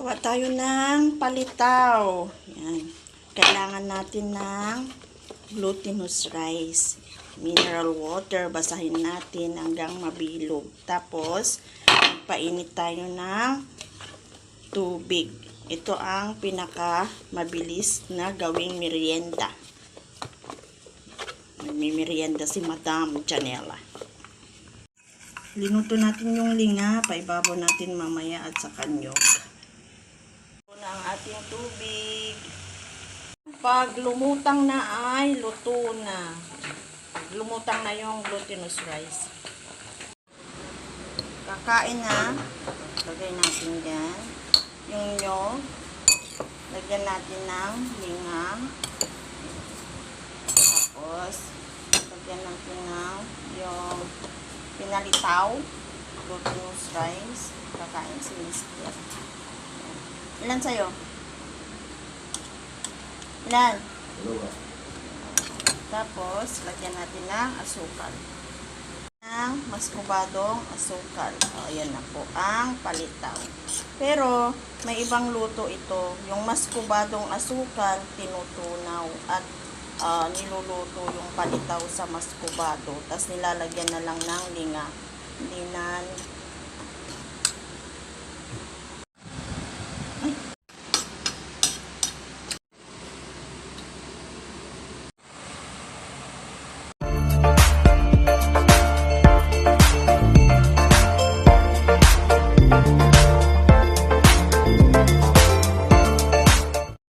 Gawa tayo ng palitaw. Yan. Kailangan natin ng glutinous rice. Mineral water. Basahin natin hanggang mabilog. Tapos, painit tayo ng tubig. Ito ang pinaka mabilis na gawing merienda. Nagmimerienda si Madam Janela. Linuto natin yung linga. Paibabaw natin mamaya at sa kanyog. Ang ating tubig. Pag lumutang na ay luto na. Lumutang na yung glutinous rice. Kakain na. Lagay natin yan. Yung nyo. Lagyan natin ng linga. Tapos, lagyan natin ng yung pinalitaw. Glutinous rice. Kakain si Mister. Ilan sa'yo? Ilan? Tapos, lagyan natin ng asukal. Ng maskubadong asukal. O, ayan na po ang palitaw. Pero, may ibang luto ito. Yung maskubadong asukal, tinutunaw. At ah, niluluto yung palitaw sa maskubado. Tapos, nilalagyan na lang ng linga. Na